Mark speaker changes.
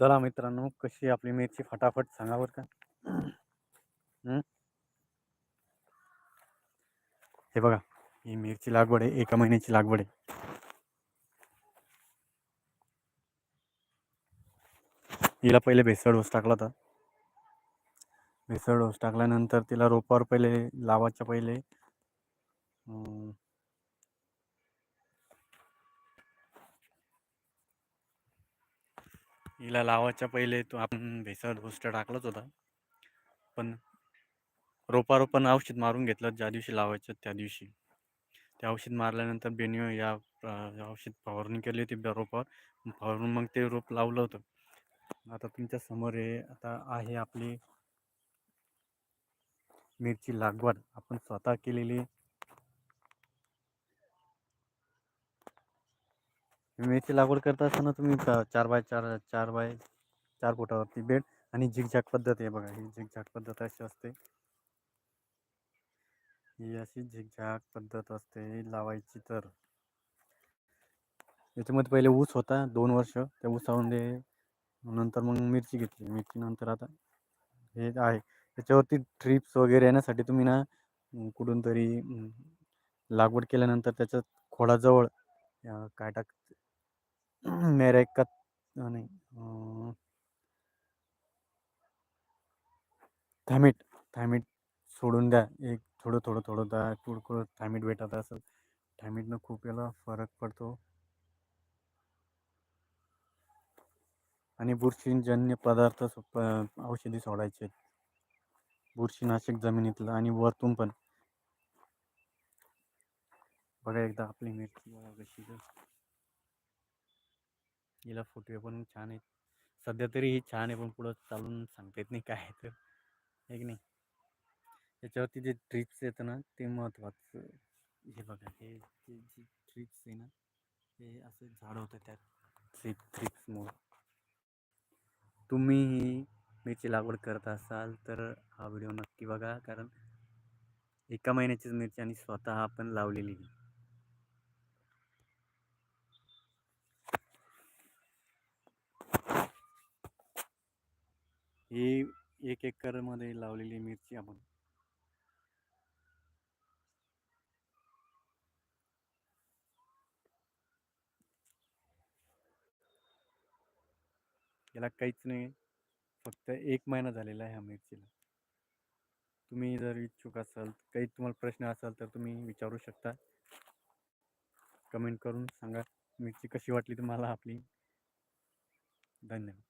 Speaker 1: चला मित्रांनो कशी आपली मिरची? फटाफट सांगा बरं का. हे? बघा ही मिरची लागवड आहे एका महिन्याची लागवड आहे. हिला पहिले भेसळ डोस टाकला होता. भेसळ डोस टाकल्यानंतर तिला रोपावर पहिले लावायच्या पहिले हिला लावायच्या पहिले तो आपण भेसळ डोस टाकलाच होता. पण रोपारोपण औषध मारून घेतलं ज्या दिवशी लावायचं त्या दिवशी. ते औषध मारल्यानंतर बेनिओ या औषध फवारणी केली होती रोपावर. फवारून मग ते रोप लावलं होतं. आता तुमच्यासमोर हे आता आहे आपली मिरची लागवड. आपण स्वतः केलेली मिरची लागवड करत असताना तुम्ही चा- चार बाय चार चार बाय चार फुटावरती बेड आणि झिकझॅक पद्धत आहे बघा ही झिकझॅक पद्धत अशी असते. ही अशी झिकझॅक पद्धत असते लावायची तर. याच्यामध्ये पहिले ऊस होता दोन वर्ष त्या ऊसामध्ये नंतर मग मिरची घेतली. मिरची नंतर आता हे आहे. त्याच्यावरती ट्रिप्स वगैरे येण्यासाठी तुम्ही ना कुठून तरी लागवड केल्यानंतर त्याच्या खोडाजवळ काय टाक मेरेका नाही अं, थायमिट थायमिट सोडून द्या. एक थोडं थोडं थोडं द्या थोडं थोडं भेटत असेल थायमिटनं खूप याला फरक पडतो. आणि बुरशीजन्य पदार्थ औषधी सोडायचे बुरशीनाशक जमिनीतलं आणि वरतून पण. बघा एकदा आपली मिरची कशी हिला फुटवे पण छान आहेत सध्या तरी ही छान आहे पण पुढं चालून सांगता येत नाही काय आहे तर. आहे की नाही? याच्यावरती जे ट्रिप्स येतं ना ते महत्त्वाचं हे बघा हे जे जी ट्रिप्स आहे ना हे असं झाड होतं त्या ट्रिप ट्रिप्समुळं तुम्हीही मिरची लागवड करत असाल तर हा व्हिडिओ नक्की बघा कारण एका महिन्याचीच मिरची आणि स्वतः आपण लावलेली ही एक एकरमध्ये लावलेली मिरची आपण. याला काहीच नाही फक्त एक महिना झालेला आहे ह्या मिरचीला. तुम्ही जर इच्छुक असाल काही तुम्हाला प्रश्न असाल तर तुम्ही विचारू शकता. कमेंट करून सांगा मिरची कशी वाटली तुम्हाला आपली? धन्यवाद.